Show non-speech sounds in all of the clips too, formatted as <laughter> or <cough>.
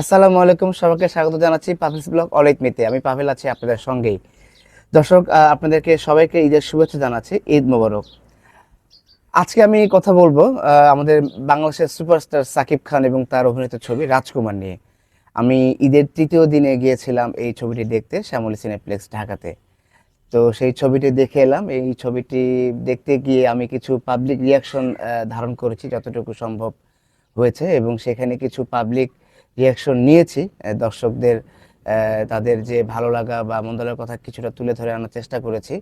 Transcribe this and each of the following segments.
আসসালামু আলাইকুম, সবাইকে স্বাগত জানাচ্ছি পাভেলস ব্লগ অলেট মিতে। আমি পাভেল আছি আপনাদের সঙ্গেই। দর্শক আপনাদেরকে সবাইকে ঈদের শুভেচ্ছা জানাচ্ছি, ঈদ মোবারক। আজকে আমি কথা বলব আমাদের বাংলাদেশের সুপারস্টার সাকিব খান এবং তার অভিনীত ছবি রাজকুমার নিয়ে। আমি ঈদের তৃতীয় দিনে গিয়েছিলাম এই ছবিটি দেখতে শ্যামলী সিনেপ্লেক্স ঢাকাতে। তো সেই ছবিটি দেখে এলাম। এই ছবিটি দেখতে গিয়ে আমি কিছু পাবলিক রিয়াকশন ধারণ করেছি যতটুকু সম্ভব হয়েছে এবং সেখানে কিছু পাবলিক রিয়াকশন নিয়েছি। দর্শকদের তাদের যে ভালো লাগা বা মন্দ কথা কিছুটা তুলে ধরে আনার চেষ্টা করেছি।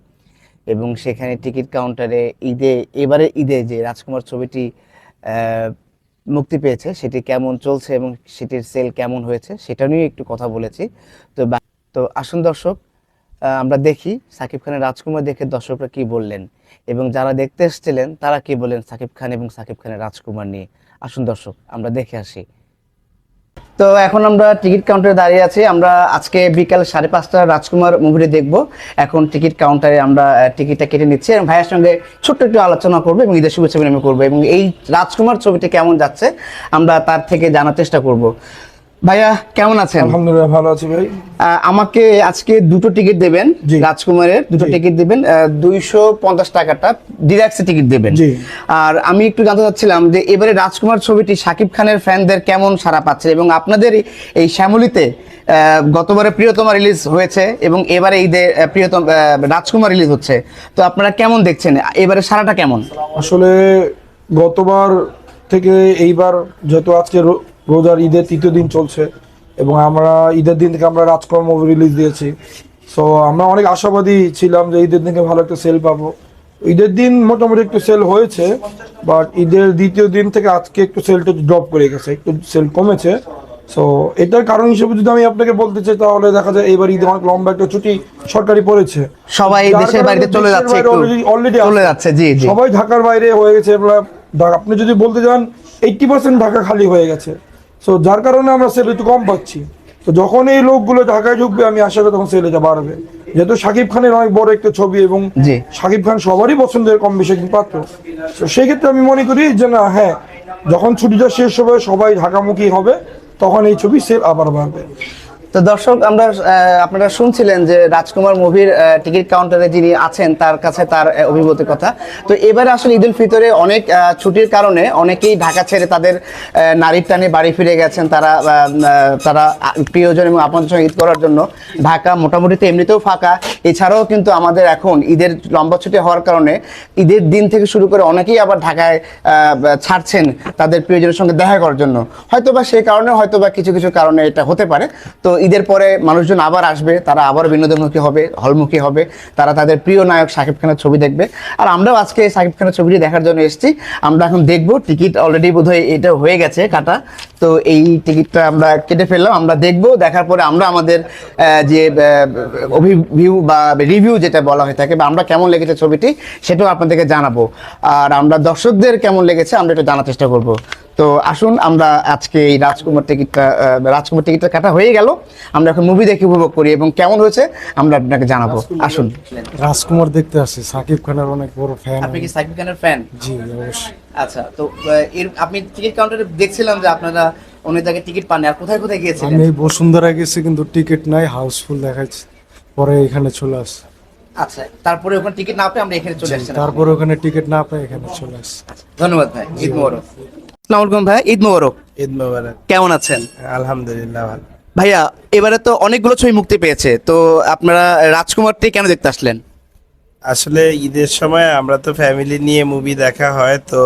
এবং সেখানে টিকিট কাউন্টারে ঈদে, এবারে ঈদে যে রাজকুমার ছবিটি মুক্তি পেয়েছে, সেটি কেমন চলছে এবং সেটির সেল কেমন হয়েছে, সেটা নিয়ে একটু কথা বলেছি। তো তো আসুন দর্শক আমরা দেখি সাকিব খানের রাজকুমার দেখে দর্শকরা কি বললেন এবং যারা দেখতে এসেছিলেন, তারা কি বললেন সাকিব খান এবং সাকিব খানের রাজকুমার নিয়ে? আসুন দর্শক, আমরা দেখে আসি। তো এখন আমরা টিকিট কাউন্টারে দাঁড়িয়ে আছি। আমরা আজকে বিকাল সাড়ে পাঁচটা রাজকুমার মুভিটি দেখব। এখন টিকিট কাউন্টারে আমরা টিকিটটা কেটে নিচ্ছি এবং ভাইয়ের সঙ্গে ছোট্ট একটু আলোচনা করব এবং ঈদের শুভেচ্ছা বিনিময় করব এবং এই রাজকুমার ছবিটি কেমন যাচ্ছে আমরা তার থেকে জানার চেষ্টা করব। ভাইয়া কেমন আছেন? আলহামদুলিল্লাহ ভালো আছি ভাই। আমাকে আজকে দুটো টিকিট দেবেন। রাজকুমারের দুটো টিকিট দেবেন দুইশো পঞ্চাশ টাকাটা ডিলাক্সে টিকিট দেবেন। আর আমি একটু জানতে চাচ্ছিলাম যে এবারে রাজকুমার ছবিটি শাকিব খানের ফ্যানদের কেমন সাড়া পাচ্ছে এবং আপনাদের এই- শ্যামলিতে গতবারে প্রিয়তমা রিলিজ হয়েছে এবং এবারে ঈদে প্রিয়তম রাজকুমার রিলিজ হচ্ছে। তো আপনারা কেমন দেখছেন? এবারে সারাটা কেমন? আসলে গতবার থেকে এইবার যেহেতু আজকে রোজার ঈদের তৃতীয় দিন চলছে এবং আমরা ঈদের দিন থেকে আমরা রাজকর্ম রিলিজ দিয়েছি। সো আমরা অনেক আশাবাদী ছিলাম যে ঈদের দিনকে ভালো একটা সেল পাবো। ঈদের দিন মোটামুটি একটু সেল হয়েছে বাট ঈদের দ্বিতীয় দিন থেকে আজকে একটু সেলটা ড্রপ করে গেছে একটু সেল কমেছে। সো এটার কারণ হিসেবে যদি আমি আপনাকে বলতে চাই তাহলে দেখা যায় এবার ঈদে অনেক লম্বা একটা ছুটি সরকারি পড়েছে। সবাই দেশের বাড়িতে চলে যাচ্ছে বাইরে already চলে যাচ্ছে জি জি। সবাই ঢাকার বাইরে হয়ে গেছে। আপনি যদি বলতে যান এইটটি পার্সেন্ট ঢাকা খালি হয়ে গেছে। সো যার কারণে আমরা সেল একটু কম পাচ্ছি। তো যখন এই লোকগুলো ঢাকায় ঢুকবে আমি আশা করি তখন সেল এটা বাড়বে। যেহেতু শাকিব খানের অনেক বড় একটা ছবি এবং। শাকিব খান সবারই পছন্দের কম বেশি পাত্র। তো সেই ক্ষেত্রে আমি মনে করি যে না হ্যাঁ যখন ছুটিটা শেষ হবে সবাই ঢাকামুখী হবে তখন এই ছবি সেল আবার বাড়বে। তো দর্শক আমরা আপনারা শুনছিলেন যে রাজকুমার মুভির টিকিট কাউন্টারে যিনি আছেন তার কাছে তার আহ, অভিমতের কথা। তো এবারে আসলে ঈদুল ফিতরে অনেক ছুটির কারণে অনেকেই ঢাকা ছেড়ে তাদের নারীর টানে বাড়ি ফিরে গেছেন তারা তারা প্রিয়জন এবং আপনাদের সঙ্গে ঈদ করার জন্য। ঢাকা মোটামুটি তো এমনিতেও ফাঁকা। এছাড়াও কিন্তু আমাদের এখন ঈদের লম্বা ছুটি হওয়ার কারণে ঈদের দিন থেকে শুরু করে অনেকেই আবার ঢাকায় ছাড়ছেন তাদের প্রিয়জনের সঙ্গে দেখা করার জন্য। হয়তো বা সেই কারণে হয়তো বা কিছু কিছু কারণে এটা হতে পারে। তো ঈদের পরে মানুষজন আবার আসবে, তারা আবার বিনোদনমুখী হবে, হলমুখী হবে, তারা তাদের প্রিয় নায়ক সাকিব খানের ছবি দেখবে। আর আমরাও আজকে সাকিব খানের ছবিটি দেখার জন্য এসেছি। আমরা এখন দেখব, টিকিট অলরেডি বোধহয় এটা হয়ে গেছে কাটা। তো এই টিকিটটা আমরা কেটে ফেললাম আমরা দেখব দেখার পরে আমরা আমাদের যে অভিভিউ বা রিভিউ যেটা বলা হয়ে থাকে বা আমরা কেমন লেগেছে ছবিটি সেটাও আপনাদেরকে জানাব। আর আমরা দর্শকদের কেমন লেগেছে আমরা এটা জানার চেষ্টা করব। তো আসুন আমরা আজকে এই রাজকুমার টিকিটটা রাজকুমার টিকিটটা কাটা হয়ে গেল। আমরা এখন মুভি দেখে উপভোগ করি এবং কেমন হয়েছে আমরা আপনাকে জানাব। আসুন। রাজকুমার দেখতে আসছে সাকিব খানের অনেক বড় ফ্যান আপনি কি সাকিব খানের ফ্যান জি অবশ্যই। আচ্ছা তো এর আপনি টিকিট কাউন্টারে দেখছিলাম যে আপনারা অনেক জায়গায় টিকিট পান আর কোথায় কোথায় গিয়েছিলেন? আমি এই বসুন্ধরা গেছি কিন্তু টিকিট নাই হাউসফুল দেখাচ্ছে পরে এখানে চলে আসছে। আচ্ছা তারপরে ওখানে টিকিট না পেয়ে আমরা এখানে চলে আসছি তারপরে ওখানে টিকিট না পাই এখানে চলে আসছে। ধন্যবাদ ভাই ঈদ মোবারক। আসসালামু আলাইকুম ভাই ঈদ মোবারক। ঈদ মোবারক। কেমন আছেন? আলহামদুলিল্লাহ ভালো। ভাইয়া এবারে তো অনেকগুলো ছবি মুক্তি পেয়েছে তো আপনারা রাজকুমারটি কেন দেখতে আসলেন? আসলে ঈদের সময় আমরা তো ফ্যামিলি নিয়ে মুভি দেখা হয় তো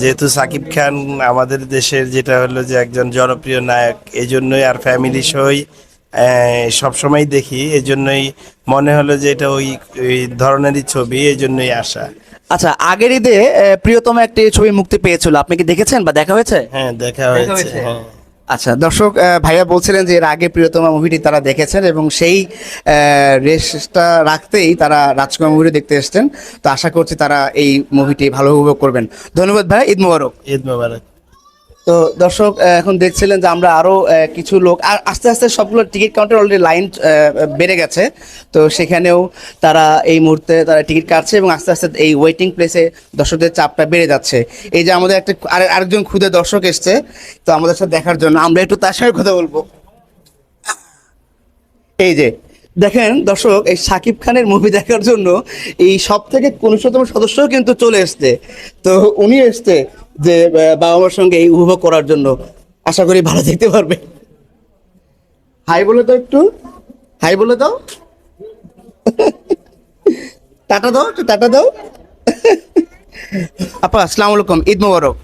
যেহেতু সাকিব খান আমাদের দেশের যেটা হলো যে একজন জনপ্রিয় নায়ক এই জন্যই আর ফ্যামিলি সই সব সবসময় দেখি এই জন্যই মনে হলো যে এটা ওই ওই ধরনেরই ছবি এই জন্যই আসা। আচ্ছা আগের ঈদে প্রিয়তম একটি ছবি মুক্তি পেয়েছিল আপনি কি দেখেছেন বা দেখা হয়েছে? হ্যাঁ দেখা হয়েছে হয়েছে? হ্যাঁ। আচ্ছা দর্শক ভাইয়া বলছিলেন যে এর আগে প্রিয়তমা মুভিটি তারা দেখেছেন এবং সেই রেসটা রাখতেই তারা রাজকুমার মুভিটি দেখতে এসছেন। তো আশা করছি তারা এই মুভিটি ভালো উপভোগ করবেন। ধন্যবাদ ভাইয়া, ঈদ মুবারক। ঈদ মোবারক। তো দর্শক এখন দেখছিলেন যে আমরা আরও কিছু লোক, আর আস্তে আস্তে সবগুলো টিকিট কাউন্টার অলরেডি লাইন বেড়ে গেছে। তো সেখানেও তারা এই মুহূর্তে তারা টিকিট কাটছে এবং আস্তে আস্তে এই ওয়েটিং প্লেসে দর্শকদের চাপটা বেড়ে যাচ্ছে। এই যে আমাদের একটা আর- আরেকজন ক্ষুদে দর্শক এসছে, তো আমাদের সাথে দেখার জন্য আমরা একটু তার সঙ্গে কথা বলব। এই যে, দেখেন দর্শক, এই সাকিব খানের মুভি দেখার জন্য এই সব থেকে কনিষ্ঠতম সদস্যও কিন্তু চলে এসছে। তো উনি এসছে যে বাবা মার সঙ্গে এই উপভোগ করার জন্য। আশা করি ভালো দেখতে পারবে। হাই বলে দাও একটু। হাই বলে দাও। টাটা দাও একটু টাটা দাও। আপা আসসালামু আলাইকুম ঈদ মোবারক।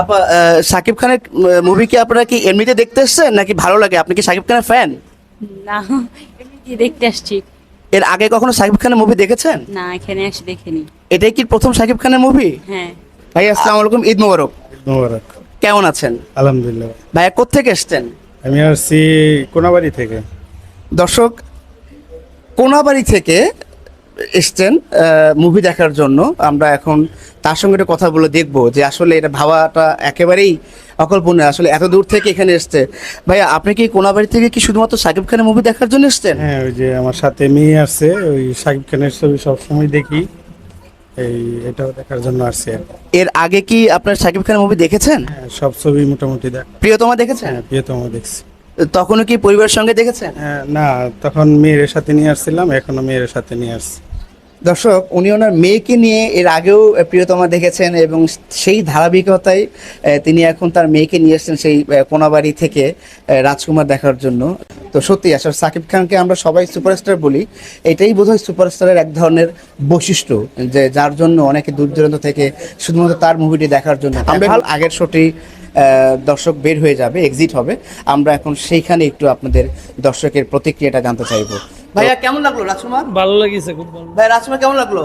আপা সাকিব খানের মুভি কি আপনারা কি এমনিতে দেখতে এসছেন নাকি ভালো লাগে? আপনি কি সাকিব খানের ফ্যান না এমনি দেখতে আসছি। এর আগে কখনো সাকিব খানের মুভি দেখেছেন? না এখানে আসি দেখিনি। এটাই কি প্রথম সাকিব খানের মুভি হ্যাঁ। ভাই আসসালামু আলাইকুম ঈদ মোবারক। মোবারক। কেমন আছেন? আলহামদুলিল্লাহ। ভাইয়া কোথেকে এসছেন আমি আসছি কোনাবাড়ি থেকে। দর্শক কোনাবাড়ি থেকে এসছেন মুভি দেখার জন্য। আমরা এখন তার সঙ্গে একটু কথা বলে দেখব যে আসলে এটা ভাবাটা একেবারেই অকল্পনীয়। আসলে এত দূর থেকে এখানে এসছে। ভাইয়া আপনি কি কোনাবাড়ি থেকে কি শুধুমাত্র সাকিব খানের মুভি দেখার জন্য এসছেন? হ্যাঁ ওই যে আমার সাথে মেয়ে আসছে ওই সাকিব খানের ছবি সবসময় দেখি। এই এটাও দেখার জন্য আসছে আর কি। এর আগে কি আপনার সাকিব খানের মুভি দেখেছেন? হ্যাঁ, সব ছবি মোটামুটি দেখ প্রিয়তমা দেখেছেন? হ্যাঁ প্রিয়তম দেখছি। তখনও কি পরিবারের সঙ্গে দেখেছেন? হ্যাঁ, না তখন মেয়ের সাথে নিয়ে আসছিলাম এখনও মেয়ের সাথে নিয়ে আসছি। দর্শক উনি ওনার মেয়েকে নিয়ে এর আগেও আহ, প্রিয়তমা দেখেছেন এবং সেই ধারাবাহিকতায় আহ, তিনি এখন তার মেয়েকে নিয়ে এসেছেন সেই আহ, কোনাবাড়ি থেকে আহ, রাজকুমার দেখার জন্য। তো সত্যি আসলে সাকিব খানকে আমরা সবাই সুপারস্টার বলি এটাই বোধহয় সুপারস্টারের এক ধরনের বৈশিষ্ট্য যে যার জন্য অনেকে দূর দূরান্ত থেকে শুধুমাত্র তার মুভিটি দেখার জন্য আমরা আগের শোটি দর্শক বের হয়ে যাবে এক্সিট হবে। আমরা এখন সেইখানে একটু আপনাদের দর্শকের প্রতিক্রিয়াটা জানতে চাইব। ভাইয়া কেমন লাগল রাজকুমার? ভালো লাগিছে খুব ভালো। ভাই রাজকুমার কেমন লাগল?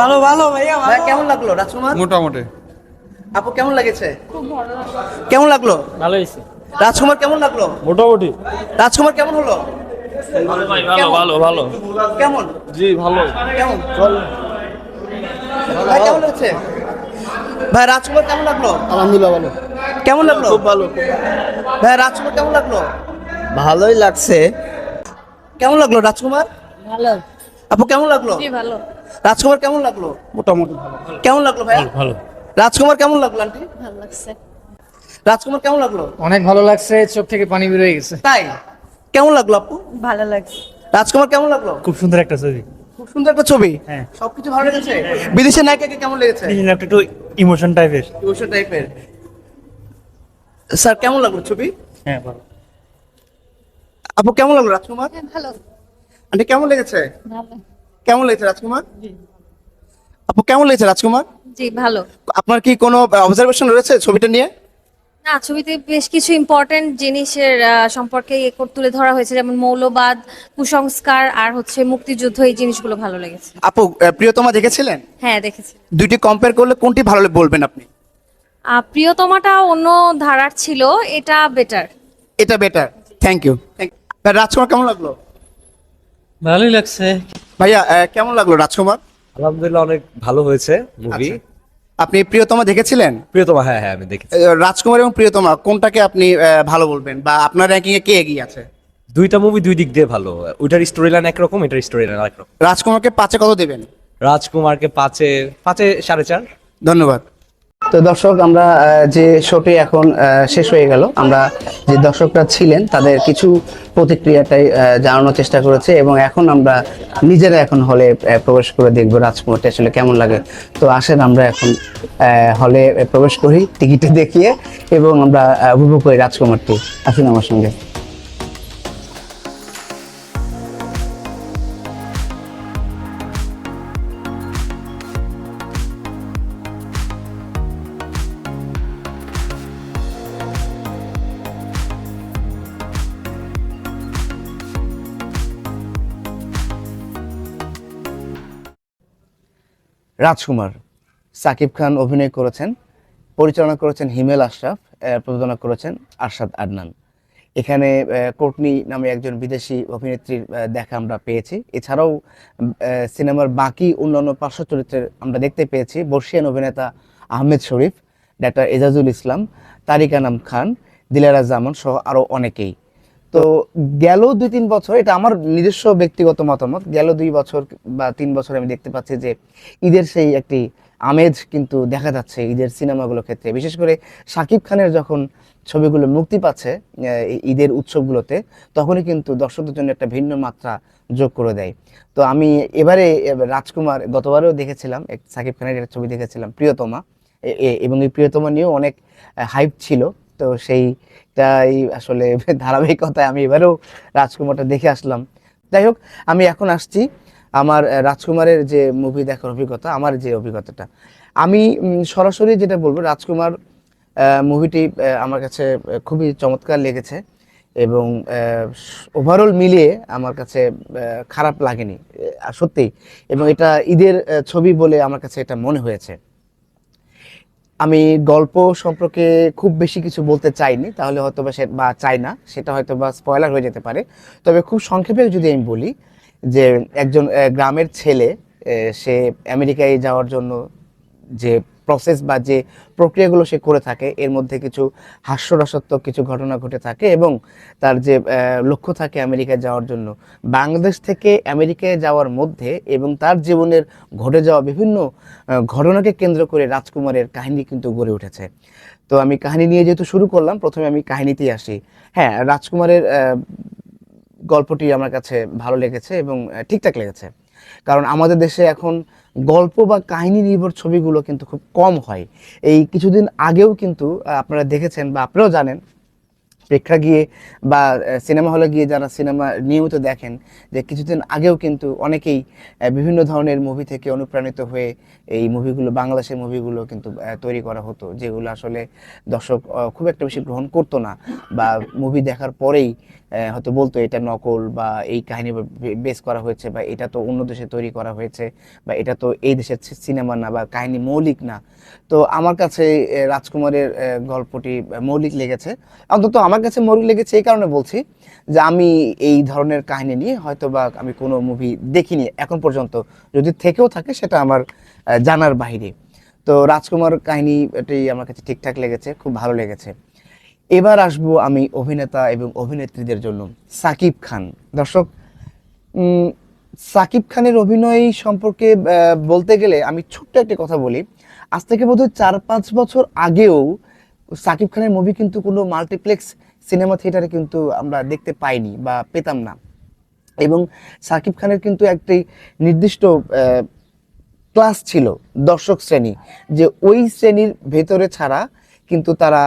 ভালো ভালো। ভাইয়া ভাই কেমন লাগল রাজকুমার? মোটামুটি। আপু কেমন লেগেছে। কেমন লাগল? ভালো হয়েছে। রাজকুমার কেমন লাগল? মোটামুটি। রাজকুমার কেমন হলো? ভালো ভালো ভালো। কেমন? জি ভালো। কেমন? ভাই কেমন লাগছে ভাই রাজকুমার কেমন লাগল? আলহামদুলিল্লাহ ভালো। কেমন লাগল? খুব ভালো ভাই রাজকুমার কেমন লাগল? ভালোই লাগছে। কেমন লাগল রাজকুমার? ভালো। আপু কেমন লাগল? জি ভালো। রাজকুমার কেমন লাগল? মোটামুটি কেমন লাগল ভাই? ভালো। রাজকুমার কেমন লাগল আন্টি? ভালো লাগছে। রাজকুমার কেমন লাগল? অনেক ভালো লাগছে চোখ থেকে পানি বেরোয় গেছে। তাই? কেমন লাগল আপু? ভালো লাগছে। রাজকুমার কেমন লাগল? খুব সুন্দর একটা ছবি। খুব সুন্দর একটা ছবি? হ্যাঁ। সবকিছু ভালো লেগেছে? বিদেশের নায়িকাকে কেমন লেগেছে? একটা একটু ইমোশন টাইপের ইমোশন টাইপের স্যার কেমন লাগল ছবি? হ্যাঁ ভালো। আপু কেমন লাগল রাজকুমার? ভালো। আন্টি কেমন লেগেছে? ভালো। কেমন লেগেছে রাজকুমার? আপু কেমন লেগেছে রাজকুমার? জি ভালো। আপনার কি কোনো অবজারভেশন রয়েছে ছবিটা নিয়ে? না ছবিতে বেশ কিছু ইম্পর্টেন্ট জিনিসের সম্পর্কে তুলে ধরা হয়েছে যেমন মৌলবাদ কুসংস্কার আর হচ্ছে মুক্তিযুদ্ধ এই জিনিসগুলো ভালো লেগেছে। আপু প্রিয়তমা দেখেছিলেন? হ্যাঁ দেখেছি। দুইটি কম্পেয়ার করলে কোনটি ভালো বলবেন আপনি? আহ, প্রিয়তমাটা অন্য ধারার ছিল এটা বেটার এটা বেটার থ্যাংক ইউ রাজকুমার কেমন লাগল? ভালোই লাগছে। ভাইয়া আহ, কেমন লাগল রাজকুমার? আলহামদুলিল্লাহ অনেক ভালো হয়েছে মুভি। আপনি প্রিয়তমা দেখেছিলেন? প্রিয়তমা হ্যাঁ হ্যাঁ আমি দেখেছি। রাজকুমার এবং প্রিয়তমা কোনটাকে আপনি ভালো বলবেন? বা আপনার র্যাঙ্কিং এ কে এগিয়ে আছে? দুইটা মুভি দুই দিক দিয়ে ভালো। ওইটার স্টোরি লাইন একরকম এটার স্টোরি লাইন একরকম রাজকুমারকে পাঁচে কত দেবেন? রাজকুমারকে পাঁচে পাঁচে সাড়ে চার। ধন্যবাদ। তো দর্শক, আমরা যে শোটি এখন শেষ হয়ে গেল, আমরা যে দর্শকরা ছিলেন, তাদের কিছু প্রতিক্রিয়াটাই জানানোর চেষ্টা করেছে এবং এখন আমরা নিজেরা এখন হলে প্রবেশ করে দেখব রাজকুমারটা আসলে কেমন লাগে। তো আসেন, আমরা এখন হলে প্রবেশ করি টিকিটে দেখিয়ে এবং আমরা উপভোগ করি রাজকুমারটি। আসুন আমার সঙ্গে। রাজকুমার। সাকিব খান অভিনয় করেছেন পরিচালনা করেছেন হিমেল আশরাফ প্রযোজনা করেছেন আরশাদ আদনান। এখানে আহ, কোর্টনি নামে একজন বিদেশি অভিনেত্রীর দেখা আমরা পেয়েছি। এছাড়াও সিনেমার বাকি অন্যান্য পার্শ্ব চরিত্রের আমরা দেখতে পেয়েছি। বর্ষিয়ান অভিনেতা আহমেদ শরীফ ডাক্তার এজাজুল ইসলাম তারিক আনাম খান দিলারা জামান সহ আরও অনেকেই। তো গেল দুই, তিন বছর, এটা আমার নিজস্ব ব্যক্তিগত মতামত, গেল দুই বছর বা তিন বছর আমি দেখতে পাচ্ছি যে ঈদের সেই একটি আমেজ কিন্তু দেখা যাচ্ছে ঈদের সিনেমাগুলোর ক্ষেত্রে। বিশেষ করে শাকিব খানের যখন ছবিগুলো মুক্তি পাচ্ছে ঈদের উৎসবগুলোতে, তখনই কিন্তু দর্শকদের জন্য একটা ভিন্ন মাত্রা যোগ করে দেয়। তো আমি এবারে রাজকুমার, গতবারেও দেখেছিলাম সাকিব খানের একটা ছবি দেখেছিলাম, প্রিয়তমা এবং এই প্রিয়তমা নিয়েও অনেক হাইপ ছিল। তো সেইটাই আসলে <laughs> ধারাবাহিকতায় আমি এবারেও রাজকুমারটা দেখে আসলাম। যাই হোক, আমি এখন আসছি আমার রাজকুমারের যে মুভি দেখার অভিজ্ঞতা, আমার যে অভিজ্ঞতাটা। আমি সরাসরি যেটা বলব, রাজকুমার মুভিটি আমার কাছে খুবই চমৎকার লেগেছে এবং ওভারঅল মিলিয়ে আমার কাছে খারাপ লাগেনি সত্যি এবং এটা ঈদের ছবি বলে আমার কাছে এটা মনে হয়েছে। আমি গল্প সম্পর্কে খুব বেশি কিছু বলতে চাইনি, তাহলে হয়তো বা সে বা চাই না, সেটা হয়তো বা স্পয়লার হয়ে যেতে পারে। তবে খুব সংক্ষেপে যদি আমি বলি যে একজন গ্রামের ছেলে সে আমেরিকায় যাওয়ার জন্য যে প্রসেস বা যে প্রক্রিয়াগুলো সে করে থাকে, এর মধ্যে কিছু হাস্যরসাত্মক কিছু ঘটনা ঘটে থাকে এবং তার যে লক্ষ্য থাকে আমেরিকায় যাওয়ার জন্য। বাংলাদেশ থেকে আমেরিকায় যাওয়ার মধ্যে এবং তার জীবনের ঘটে যাওয়া বিভিন্ন ঘটনাকে কেন্দ্র করে রাজকুমারের কাহিনী কিন্তু গড়ে উঠেছে। তো আমি কাহিনী নিয়ে যেহেতু শুরু করলাম, প্রথমে আমি কাহিনীতেই আসি। হ্যাঁ রাজকুমারের গল্পটি আমার কাছে ভালো লেগেছে এবং ঠিকঠাক লেগেছে। কারণ আমাদের দেশে এখন গল্প বা কাহিনী নির্ভর ছবিগুলো কিন্তু খুব কম হয়। এই কিছুদিন আগেও কিন্তু আপনারা দেখেছেন বা আপনারাও জানেন, প্রেক্ষা গিয়ে বা সিনেমা হলে গিয়ে যারা সিনেমা নিয়মিত দেখেন, যে কিছুদিন আগেও কিন্তু অনেকেই বিভিন্ন ধরনের মুভি থেকে অনুপ্রাণিত হয়ে এই মুভিগুলো বাংলাদেশের মুভিগুলো কিন্তু তৈরি করা হতো, যেগুলো আসলে দর্শক খুব একটা বেশি গ্রহণ করতো না বা মুভি দেখার পরেই হয়তো বলতো এটা নকল বা এই কাহিনী বেস করা হয়েছে বা এটা তো অন্য দেশে তৈরি করা হয়েছে বা এটা তো এই দেশের সিনেমা না বা কাহিনী মৌলিক না। তো আমার কাছে রাজকুমারের গল্পটি মৌলিক লেগেছে। অন্তত আমার কাছে মৌলিক লেগেছে এই কারণে বলছি যে আমি এই ধরনের কাহিনী নিয়ে হয়তো বা আমি কোনো মুভি দেখিনি এখন পর্যন্ত। যদি থেকেও থাকে সেটা আমার জানার বাইরে তো রাজকুমার কাহিনী এটি আমার কাছে ঠিকঠাক লেগেছে, খুব ভালো লেগেছে। এবার আসব আমি অভিনেতা এবং অভিনেত্রীদের জন্য। সাকিব খান। দর্শক সাকিব খানের অভিনয় সম্পর্কে বলতে গেলে আমি ছোট্ট একটা কথা বলি। আজ থেকে বোধহয় চার পাঁচ বছর আগেও সাকিব খানের মুভি কিন্তু কোনো মাল্টিপ্লেক্স সিনেমা থিয়েটারে কিন্তু আমরা দেখতে পাইনি বা পেতাম না। এবং সাকিব খানের কিন্তু একটি নির্দিষ্ট ক্লাস ছিল দর্শক শ্রেণি। যে ওই শ্রেণির ভেতরে ছাড়া কিন্তু তারা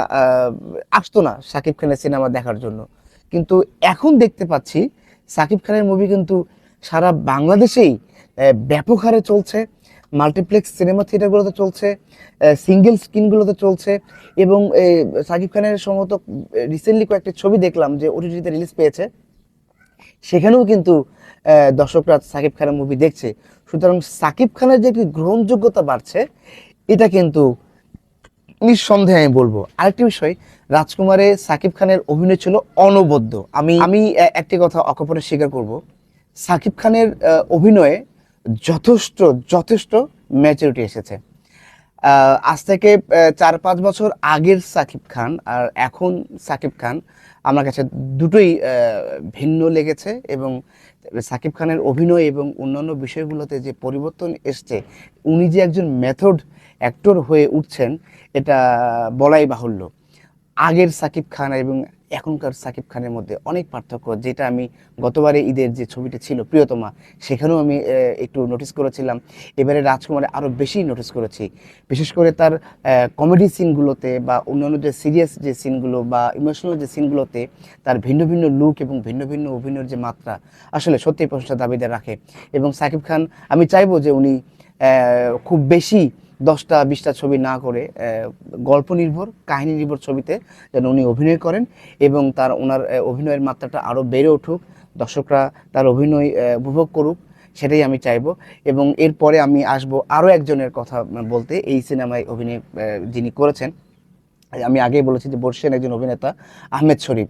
আসতো না সাকিব খানের সিনেমা দেখার জন্য। কিন্তু এখন দেখতে পাচ্ছি সাকিব খানের মুভি কিন্তু সারা বাংলাদেশেই ব্যাপক হারে চলছে। মাল্টিপ্লেক্স সিনেমা থিয়েটারগুলোতে চলছে সিঙ্গেল স্ক্রিনগুলোতে চলছে এবং সাকিব খানের সম্ভবত রিসেন্টলি কয়েকটি ছবি দেখলাম যে ওটিটিতে রিলিজ পেয়েছে। সেখানেও কিন্তু দর্শকরা সাকিব খানের মুভি দেখছে। সুতরাং সাকিব খানের যে একটি গ্রহণযোগ্যতা বাড়ছে, এটা কিন্তু নিঃসন্দেহে আমি বলব। আরেকটি বিষয়, রাজকুমারে সাকিব খানের অভিনয় ছিল অনবদ্য। আমি আমি একটি কথা অকপরে স্বীকার করব। সাকিব খানের অভিনয়ে যথেষ্ট যথেষ্ট ম্যাচুরিটি এসেছে। আজ থেকে চার, পাঁচ বছর আগের সাকিব খান আর এখন সাকিব খান আমার কাছে দুটোই ভিন্ন লেগেছে এবং সাকিব খানের অভিনয় এবং অন্যান্য বিষয়গুলোতে যে পরিবর্তন এসছে, উনি যে একজন মেথড অ্যাক্টর হয়ে উঠছেন এটা বলাই বাহুল্য। আগের সাকিব খান এবং এখনকার সাকিব খানের মধ্যে অনেক পার্থক্য, যেটা আমি গতবারে ঈদের যে ছবিটা ছিল প্রিয়তমা, সেখানেও আমি একটু নোটিস করেছিলাম। এবারে রাজকুমারে আরও বেশি নোটিস করেছি। বিশেষ করে তার কমেডি সিনগুলোতে বা অন্যান্য যে সিরিয়াস যে সিনগুলো বা ইমোশনাল যে সিনগুলোতে তার ভিন্ন ভিন্ন লুক এবং ভিন্ন ভিন্ন অভিনয়ের যে মাত্রা আসলে সত্যি প্রশংসা দাবিদার রাখে। এবং সাকিব খান, আমি চাইব যে উনি খুব বেশি দশটা, বিশটা ছবি না করে গল্প নির্ভর, কাহিনী নির্ভর ছবিতে যেন উনি অভিনয় করেন এবং তার ওনার অভিনয়ের মাত্রাটা আরও বেড়ে উঠুক, দর্শকরা তার অভিনয় উপভোগ করুক, সেটাই আমি চাইব। এবং এরপরে আমি আসব আরও একজনের কথা বলতে, এই সিনেমায় অভিনয় যিনি করেছেন, আমি আগেই বলেছি যে বর্ষেন একজন অভিনেতা, আহমেদ শরীফ।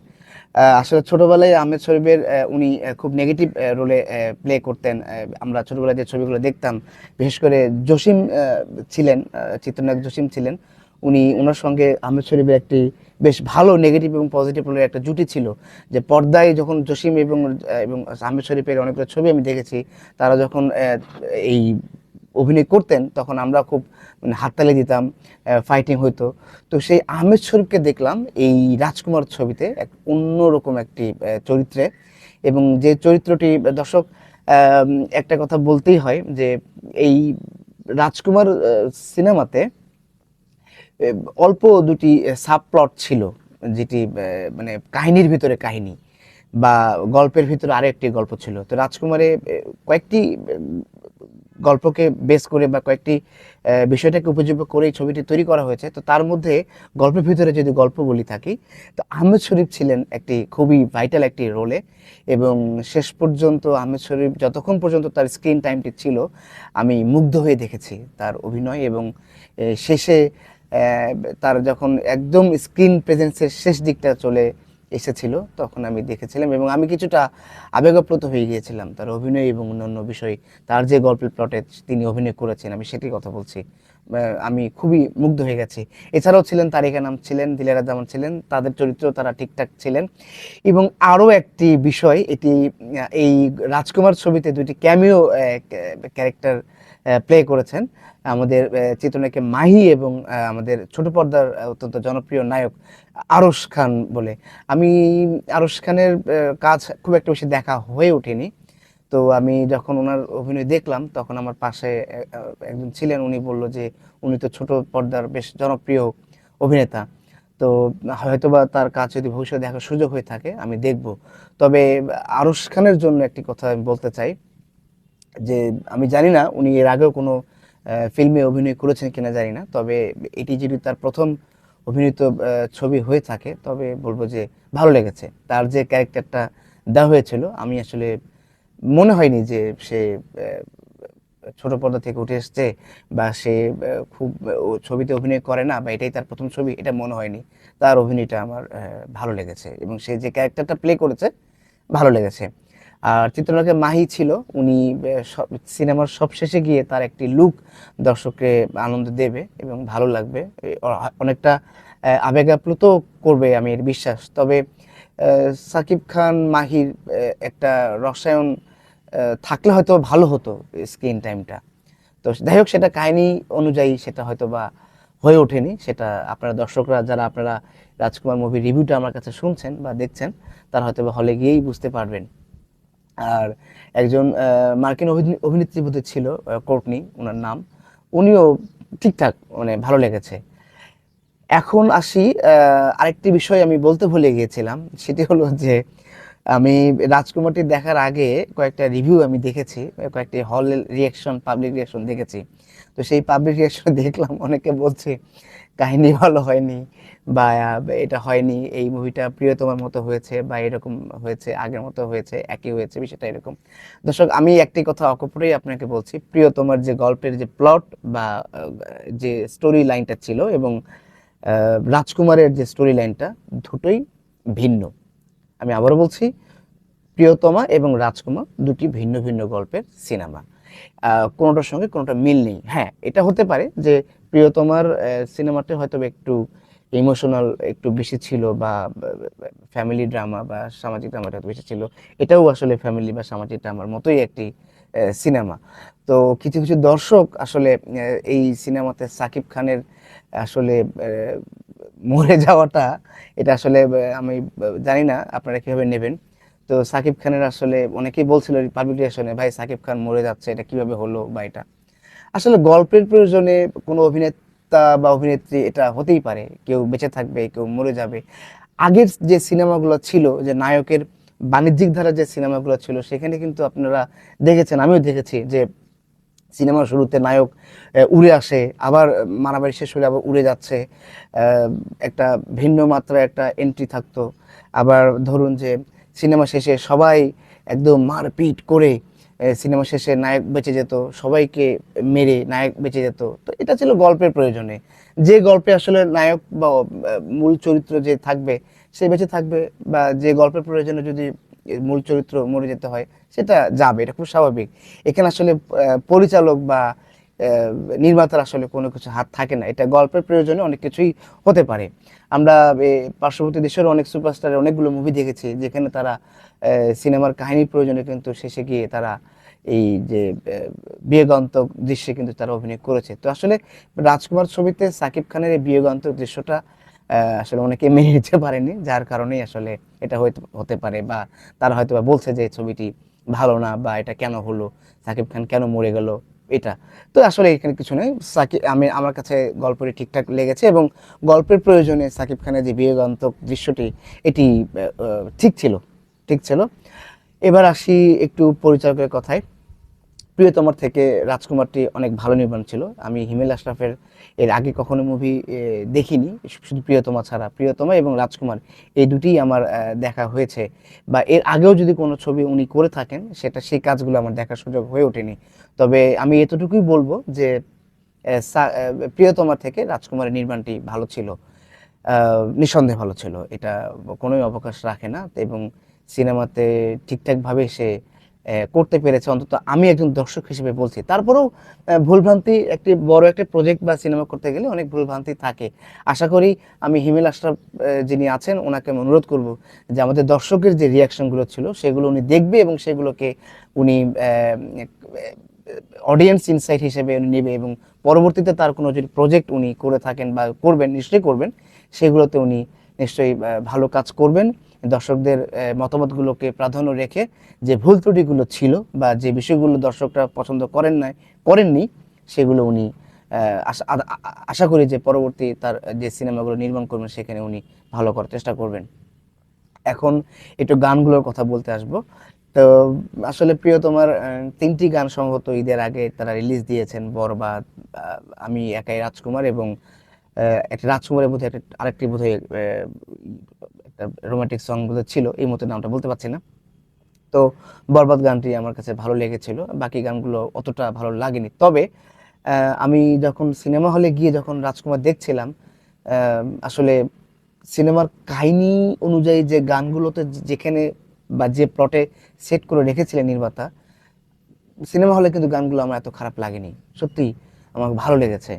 আসলে ছোটবেলায় আহমেদ শরীফের উনি খুব নেগেটিভ রোলে প্লে করতেন। আমরা ছোটবেলায় যে ছবিগুলো দেখতাম, বিশেষ করে জসিম ছিলেন চিত্রনায়ক জসিম ছিলেন, উনি ওনার সঙ্গে আহমেদ শরীফের একটি বেশ ভালো নেগেটিভ এবং পজিটিভ রোলের একটা জুটি ছিল, যে পর্দায় যখন জসিম এবং এবং আহমেদ শরীফের অনেকগুলো ছবি আমি দেখেছি, তারা যখন এই অভিনয় করতেন, তখন আমরা খুব মানে হাততালি দিতাম ফাইটিং হতো তো সেই আহমেদ শরীফকে দেখলাম এই রাজকুমার ছবিতে এক অন্যরকম একটি চরিত্রে। এবং যে চরিত্রটি, দর্শক একটা কথা বলতেই হয় যে এই রাজকুমার সিনেমাতে অল্প দুটি সাব প্লট ছিল, যেটি মানে কাহিনীর ভিতরে কাহিনী বা গল্পের ভিতরে আরও একটি গল্প ছিল। তো রাজকুমারে কয়েকটি গল্পকে বেস করে বা কয়েকটি বিষয়টাকে উপযোগ্য করে এই ছবিটি তৈরি করা হয়েছে। তো তার মধ্যে গল্পের ভিতরে যদি গল্প বলি থাকি, তো আহমেদ শরীফ ছিলেন একটি খুবই ভাইটাল একটি রোলে এবং শেষ পর্যন্ত আহমেদ শরীফ যতক্ষণ পর্যন্ত তার স্ক্রিন টাইমটি ছিল, আমি মুগ্ধ হয়ে দেখেছি তার অভিনয় এবং শেষে তার যখন একদম স্ক্রিন প্রেজেন্সের শেষ দিকটা চলে এসেছিল, তখন আমি দেখেছিলাম এবং আমি কিছুটা আবেগপ্রত হয়ে গিয়েছিলাম তার অভিনয় এবং অন্যান্য বিষয়। তার যে গল্পের প্লটে তিনি অভিনয় করেছেন, আমি সেটির কথা বলছি। আমি খুবই মুগ্ধ হয়ে গেছি। এছাড়াও ছিলেন তারিকা নাম ছিলেন, দিলেরা জামান ছিলেন, তাদের চরিত্র তারা ঠিকঠাক ছিলেন। এবং আরও একটি বিষয়, এটি এই রাজকুমার ছবিতে দুটি ক্যামিও ক্যারেক্টার প্লে করেছেন। আমাদের চিত্রনায়িকা মাহি এবং আমাদের ছোট পর্দার অত্যন্ত জনপ্রিয় নায়ক আরশ খান বলে। আমি আরশ খানের কাজ খুব একটা বেশি দেখা হয়ে ওঠেনি। তো আমি যখন ওনার অভিনয় দেখলাম, তখন আমার পাশে একজন ছিলেন, উনি বলল যে উনি তো ছোট পর্দার বেশ জনপ্রিয় অভিনেতা। তো হয়তোবা তার কাজ যদি ভবিষ্যতে দেখার সুযোগ হয়ে থাকে, আমি দেখব। তবে আরশ খানের জন্য একটি কথা আমি বলতে চাই, যে আমি জানি না উনি এর আগেও কোনো ফিল্মে অভিনয় করেছেন কিনা জানি না, তবে এটি যদি তার প্রথম অভিনীত ছবি হয়ে থাকে, তবে বলব যে ভালো লেগেছে। তার যে ক্যারেক্টারটা দেওয়া হয়েছিল, আমি আসলে মনে হয়নি যে সে ছোট পর্দা থেকে উঠে এসছে বা সে খুব ছবিতে অভিনয় করে না বা এটাই তার প্রথম ছবি, এটা মনে হয়নি। তার অভিনয়টা আমার ভালো লেগেছে এবং সে যে ক্যারেক্টারটা প্লে করেছে, ভালো লেগেছে। আর চিত্রনায়কের মাহি ছিল উনি সিনেমার সব শেষে গিয়ে তার একটি লুক দর্শককে আনন্দ দেবে এবং ভালো লাগবে। অনেকটা আহ, আবেগ আপ্লুত করবে আমি এর বিশ্বাস। তবে সাকিব খান মাহির একটা রসায়ন থাকলে হয়তো ভালো হতো স্ক্রিন টাইমটা। তো যাই হোক সেটা কাহিনী অনুযায়ী সেটা হয়তো বা হয়ে ওঠেনি সেটা আপনারা দর্শকরা যারা আপনারা রাজকুমার মুভির রিভিউটা আমার কাছে শুনছেন বা দেখছেন তারা হয়তো বা হলে গিয়েই বুঝতে পারবেন। আর একজন মার্কিন অভিনে- অভিনেত্রী বোধহয় ছিল কোর্টনি ওনার নাম। উনিও ঠিকঠাক মানে ভালো লেগেছে। এখন আসি আরেকটি বিষয় আমি বলতে ভুলে গিয়েছিলাম, সেটি হলো যে আমি রাজকুমারটি দেখার আগে কয়েকটা রিভিউ আমি দেখেছি, কয়েকটি হল রিয়াকশন পাবলিক রিয়াকশন দেখেছি। তো সেই পাবলিক রিয়াকশন <laughs> দেখলাম, অনেকে বলছে, কাহিনী ভালো হয়নি বা এটা হয়নি, এই মুভিটা প্রিয়তমার মতো হয়েছে বা এরকম হয়েছে, আগের মতো হয়েছে, একই হয়েছে, বিষয়টা এরকম। দর্শক, আমি একটি কথা অকপরেই আপনাকে বলছি, প্রিয়তমার যে গল্পের যে প্লট বা যে স্টোরি লাইনটা ছিল এবং রাজকুমারের যে স্টোরি লাইনটা দুটোই ভিন্ন। আমি আবারও বলছি, প্রিয়তমা এবং রাজকুমার দুটি ভিন্ন ভিন্ন গল্পের সিনেমা। কোনোটার সঙ্গে কোনোটা মিল নেই। হ্যাঁ এটা হতে পারে যে প্রিয়তমার সিনেমাতে হয়তো একটু ইমোশনাল, একটু বেশি ছিল বা ফ্যামিলি ড্রামা বা সামাজিক ড্রামাটা একটু বেশি ছিল। এটাও আসলে ফ্যামিলি বা সামাজিক ড্রামার মতোই একটি সিনেমা। তো কিছু কিছু দর্শক আসলে এই সিনেমাতে সাকিব খানের আসলে মরে যাওয়াটা, এটা আসলে আমি জানি না আপনারা কীভাবে নেবেন। তো সাকিব খানের আসলে অনেকেই বলছিল পাবলিক রিয়াকশনে ভাই, সাকিব খান মরে যাচ্ছে, এটা কীভাবে হলো বা এটা? আসলে গল্পের প্রয়োজনে কোনো অভিনেতা বা অভিনেত্রী এটা হতেই পারে। কেউ বেঁচে থাকবে, কেউ মরে যাবে। আগের যে সিনেমাগুলো ছিল, যে নায়কের বাণিজ্যিক ধারা যে সিনেমাগুলো ছিল, সেখানে কিন্তু আপনারা দেখেছেন, আমিও দেখেছি যে সিনেমার শুরুতে নায়ক উড়ে আসে, আবার মারামারি শেষ হলে আবার উড়ে যাচ্ছে একটা ভিন্ন মাত্রায় একটা এন্ট্রি থাকতো। আবার ধরুন যে সিনেমা শেষে সবাই একদম মারপিট করে সিনেমা শেষে নায়ক বেঁচে যেত, সবাইকে মেরে নায়ক বেঁচে যেত। তো এটা ছিল গল্পের প্রয়োজনে। যে গল্পে আসলে নায়ক বা মূল চরিত্র যে থাকবে, সে বেঁচে থাকবে বা যে গল্পের প্রয়োজনে যদি মূল চরিত্র মরে যেতে হয়, সেটা যাবে, এটা খুব স্বাভাবিক। এখানে আসলে পরিচালক বা নির্মাতার আসলে কোনো কিছু হাত থাকে না, এটা গল্পের প্রয়োজনে অনেক কিছুই হতে পারে। আমরা পার্শ্ববর্তী দেশের অনেক সুপারস্টারের অনেকগুলো মুভি দেখেছি, যেখানে তারা সিনেমার কাহিনীর প্রয়োজনে কিন্তু শেষে গিয়ে তারা এই যে বিয়োগান্তক দৃশ্যে কিন্তু তারা অভিনয় করেছে। তো আসলে রাজকুমার ছবিতে সাকিব খানের এই বিয়োগান্তক দৃশ্যটা আসলে অনেকে মেনে নিতে পারেনি, যার কারণেই আসলে এটা হতে পারে বা তারা হয়তো বা বলছে যে ছবিটি ভালো না বা এটা কেন হলো, সাকিব খান কেন মরে গেল, এটা। তো আসলে এখানে কিছু নেই। সাকিব আমি, আমার কাছে গল্পটি ঠিকঠাক লেগেছে এবং গল্পের প্রয়োজনে সাকিব খানের যে বিয়োগান্তক দৃশ্যটি, এটি ঠিক ছিল ঠিক ছিল। এবার আসি একটু পরিচালকের কথায়। প্রিয়তমার থেকে রাজকুমারটি অনেক ভালো নির্মাণ ছিল। আমি হিমেল আশরাফের এর আগে কখনো মুভি দেখিনি। শুধু প্রিয়তমা ছাড়া। প্রিয়তমা এবং রাজকুমার এই দুটিই আমার দেখা হয়েছে। বা এর আগেও যদি কোনো ছবি উনি করে থাকেন, সেটা, সেই কাজগুলো আমার দেখার সুযোগ হয়ে ওঠেনি। তবে আমি এতটুকুই বলব যে প্রিয়তমার থেকে রাজকুমারের নির্মাণটি ভালো ছিল। নিঃসন্দেহে ভালো ছিল। এটা কোনোই অবকাশ রাখে না। এবং সিনেমাতে ঠিকঠাকভাবে সে করতে পেরেছে, অন্তত আমি একজন দর্শক হিসেবে বলছি। তারপরেও ভুলভ্রান্তি একটি বড় একটা প্রজেক্ট বা সিনেমা করতে গেলে অনেক ভুলভ্রান্তি থাকে। আশা করি আমি হিমেল আশরাফ যিনি আছেন, ওনাকে আমি অনুরোধ করব যে আমাদের দর্শকের যে রিয়াকশনগুলো ছিল, সেগুলো উনি দেখবে এবং সেগুলোকে উনি অডিয়েন্স ইনসাইট হিসেবে উনি নেবে এবং পরবর্তীতে তার কোনো যদি প্রজেক্ট উনি করে থাকেন বা করবেন, নিশ্চয়ই করবেন, সেগুলোতে উনি নিশ্চয়ই ভালো কাজ করবেন। দর্শকদের মতামতগুলোকে প্রাধান্য রেখে যে ভুল ত্রুটিগুলো ছিল বা যে বিষয়গুলো দর্শকরা পছন্দ করেন নাই, করেননি, সেগুলো উনি আশা করি যে পরবর্তী তার, যে সিনেমাগুলো নির্মাণ করবেন, সেখানে উনি ভালো করার চেষ্টা করবেন। এখন একটু গানগুলোর কথা বলতে আসব। তো আসলে প্রিয় তোমার তিনটি গান সম্ভবত ঈদের আগে তারা রিলিজ দিয়েছেন বরবাদ আমি একাই রাজকুমার এবং একটা রাজকুমারের মধ্যে একটা, আরেকটি বোধ হয় একটা রোমান্টিক সং বোধহয় ছিল, এই মতো নামটা বলতে পারছি না। তো বরবাদ গানটি আমার কাছে ভালো লেগেছিল, বাকি গানগুলো অতটা ভালো লাগেনি। তবে আমি যখন সিনেমা হলে গিয়ে যখন রাজকুমার দেখছিলাম আসলে সিনেমার কাহিনী অনুযায়ী যে গানগুলোতে যেখানে বা যে প্লটে সেট করে রেখেছিলেন নির্মাতা, সিনেমা হলে কিন্তু গানগুলো আমার এত খারাপ লাগেনি। সত্যি আমার ভালো লেগেছে।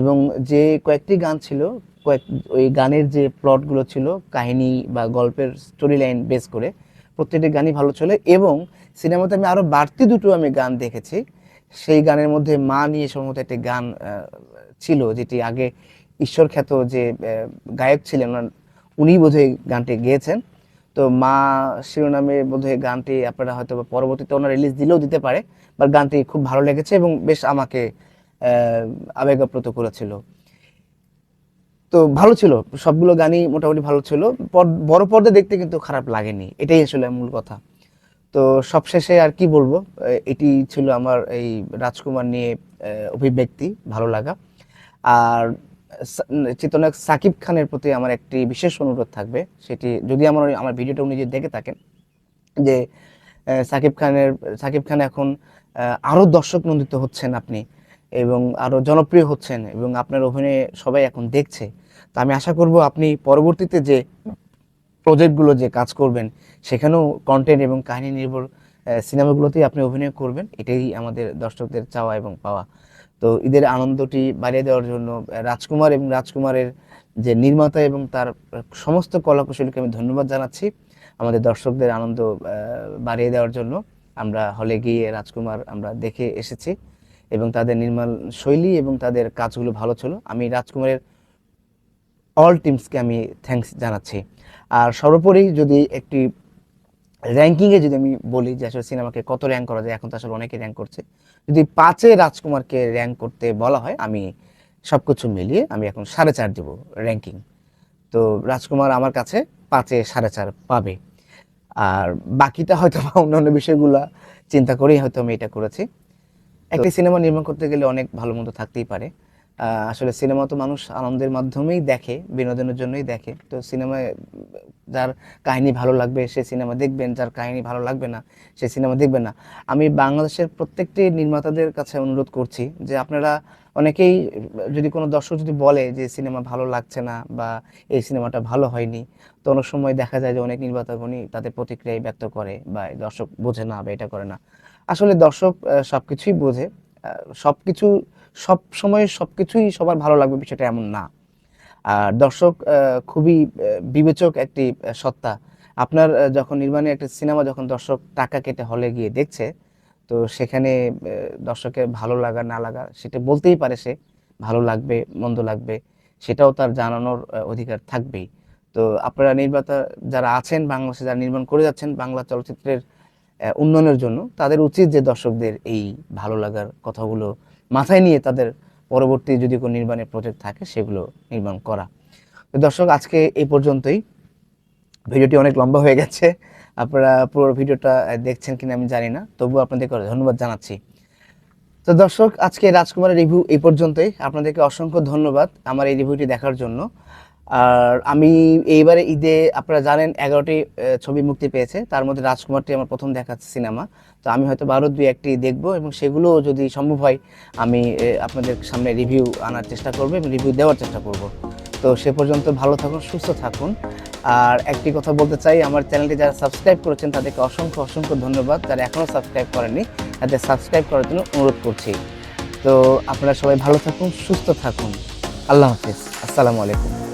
এবং যে কয়েকটি গান ছিল কয়েক, ওই গানের যে প্লটগুলো ছিল, কাহিনী বা গল্পের স্টোরি লাইন বেস করে প্রত্যেকটি গানই ভালো ছিল এবং সিনেমাতে আমি আরও বাড়তি দুটো আমি গান দেখেছি। সেই গানের মধ্যে মা নিয়ে সম্ভবত একটি গান ছিল যেটি আগে ঈশ্বর খ্যাত যে গায়ক ছিলেন উনিই বোধহয় গানটি গেয়েছেন। তো মা শিরোনামে বোধহয় গানটি আপনারা হয়তো পরবর্তীতে ওনার রিলিজ দিলেও দিতে পারে বা গানটি খুব ভালো লেগেছে এবং বেশ আমাকে আবেগাপ্রত করেছিল। তো ভালো ছিল। সবগুলো গানই মোটামুটি ভালো ছিল। বড় পর্দা দেখতে কিন্তু খারাপ লাগেনি। এটাই আসলে মূল কথা। তো সবশেষে আর কি বলব? এটি ছিল আমার এই রাজকুমার নিয়ে অভিব্যক্তি, ভালো লাগা। আর চিত্রনায়ক সাকিব খানের প্রতি আমার একটি বিশেষ অনুরোধ থাকবে। সেটি যদি আমার আমার ভিডিওটা উনি যদি দেখে থাকেন যে সাকিব খানের, সাকিব খান এখন আরও দর্শক নন্দিত হচ্ছেন আপনি এবং আরও জনপ্রিয় হচ্ছেন এবং আপনার অভিনয়ে সবাই এখন দেখছে। তো আমি আশা করব আপনি পরবর্তীতে যে প্রজেক্টগুলো যে কাজ করবেন, সেখানেও কন্টেন্ট এবং কাহিনী নির্ভর সিনেমাগুলোতেই আপনি অভিনয় করবেন, এটাই আমাদের দর্শকদের চাওয়া এবং পাওয়া। তো ঈদের আনন্দটি বাড়িয়ে দেওয়ার জন্য রাজকুমার এবং রাজকুমারের যে নির্মাতা এবং তার সমস্ত কলাকুশলীকে আমি ধন্যবাদ জানাচ্ছি। আমাদের দর্শকদের আনন্দ বাড়িয়ে দেওয়ার জন্য আমরা হলে গিয়ে রাজকুমার আমরা দেখে এসেছি এবং তাদের নির্মাণ শৈলী এবং তাদের কাজগুলো ভালো ছিল। আমি রাজকুমারের অল টিমসকে আমি থ্যাঙ্কস জানাচ্ছি। আর সর্বোপরি যদি একটি র্যাঙ্কিংয়ে যদি আমি বলি যে আসলে সিনেমাকে কত র্যাঙ্ক করা যায় এখন তো আসলে অনেকে র্যাঙ্ক করছে। যদি পাঁচে রাজকুমারকে র্যাঙ্ক করতে বলা হয় আমি সব কিছু মিলিয়ে আমি এখন সাড়ে চার দেবো র্যাঙ্কিং তো রাজকুমার আমার কাছে পাঁচে সাড়ে চার পাবে। আর বাকিটা হয়তো বা অন্যান্য বিষয়গুলো চিন্তা করেই হয়তো আমি এটা করেছি। একটি সিনেমা নির্মাণ করতে গেলে অনেক ভালো মন্দ থাকতেই পারে। আসলে সিনেমা তো মানুষ আনন্দের মাধ্যমেই দেখে বিনোদনের জন্যই দেখে। তো সিনেমায় যার কাহিনী ভালো লাগবে সে সিনেমা দেখবেন যার কাহিনী ভালো লাগবে না সে সিনেমা দেখবেন না। আমি বাংলাদেশের প্রত্যেকটি নির্মাতাদের কাছে অনুরোধ করছি যে আপনারা অনেকেই যদি কোনো দর্শক যদি বলে যে সিনেমা ভালো লাগছে না বা এই সিনেমাটা ভালো হয়নি তো অনেক সময় দেখা যায় যে অনেক নির্মাতাগণই তাদের প্রতিক্রিয়াই ব্যক্ত করে বা দর্শক বোঝে না বা এটা করে না। আসলে দর্শক আহ, সবকিছুই বোঝে। আহ, সবকিছু সব সময় সব কিছুই সবার ভালো লাগবে, বিষয়টা এমন না। আর দর্শক খুবই বিবেচক একটি সত্তা। আপনার যখন নির্মাণে একটা সিনেমা যখন দর্শক টাকা কেটে হলে গিয়ে দেখছে, তো সেখানে দর্শকের ভালো লাগা, না লাগা সেটা বলতেই পারে সে, ভালো লাগবে, মন্দ লাগবে, সেটাও তার জানানোর অধিকার থাকবেই। তো আপনারা নির্মাতা যারা আছেন, বাংলাদেশে যারা নির্মাণ করে যাচ্ছেন বাংলা চলচ্চিত্রের উন্নয়নের জন্য, তাদের উচিত যে দর্শকদের এই ভালো লাগার কথাগুলো মাথায় নিয়ে তাদের পরবর্তী যদি কোনো নির্মাণের প্রজেক্ট থাকে, সেগুলো নির্মাণ করা। তো দর্শক, আজকে এই পর্যন্তই। ভিডিওটি অনেক লম্বা হয়ে গেছে। আপনারা পুরো ভিডিওটা দেখছেন কিনা আমি জানি না, তবুও আপনাদেরকে ধন্যবাদ জানাচ্ছি। তো দর্শক, আজকে রাজকুমারের রিভিউ এই পর্যন্তই। আপনাদেরকে অসংখ্য ধন্যবাদ আমার এই রিভিউটি দেখার জন্য। আর আমি এইবারে ঈদে, আপনারা জানেন, এগারোটি ছবি মুক্তি পেয়েছে। তার মধ্যে রাজকুমারটি আমার প্রথম দেখা সিনেমা। তো আমি হয়তো বারো দুই, একটি দেখব এবং সেগুলো যদি সম্ভব হয়, আমি আপনাদের সামনে রিভিউ আনার চেষ্টা করব এবং রিভিউ দেওয়ার চেষ্টা করব। তো সে পর্যন্ত ভালো থাকুন, সুস্থ থাকুন। আর একটি কথা বলতে চাই, আমার চ্যানেলটি যারা সাবস্ক্রাইব করেছেন, তাদেরকে অসংখ্য অসংখ্য ধন্যবাদ। যারা এখনও সাবস্ক্রাইব করেননি, তাদের সাবস্ক্রাইব করার জন্য অনুরোধ করছি। তো আপনারা সবাই ভালো থাকুন, সুস্থ থাকুন। আল্লাহ হাফিজ। আসসালামু আলাইকুম।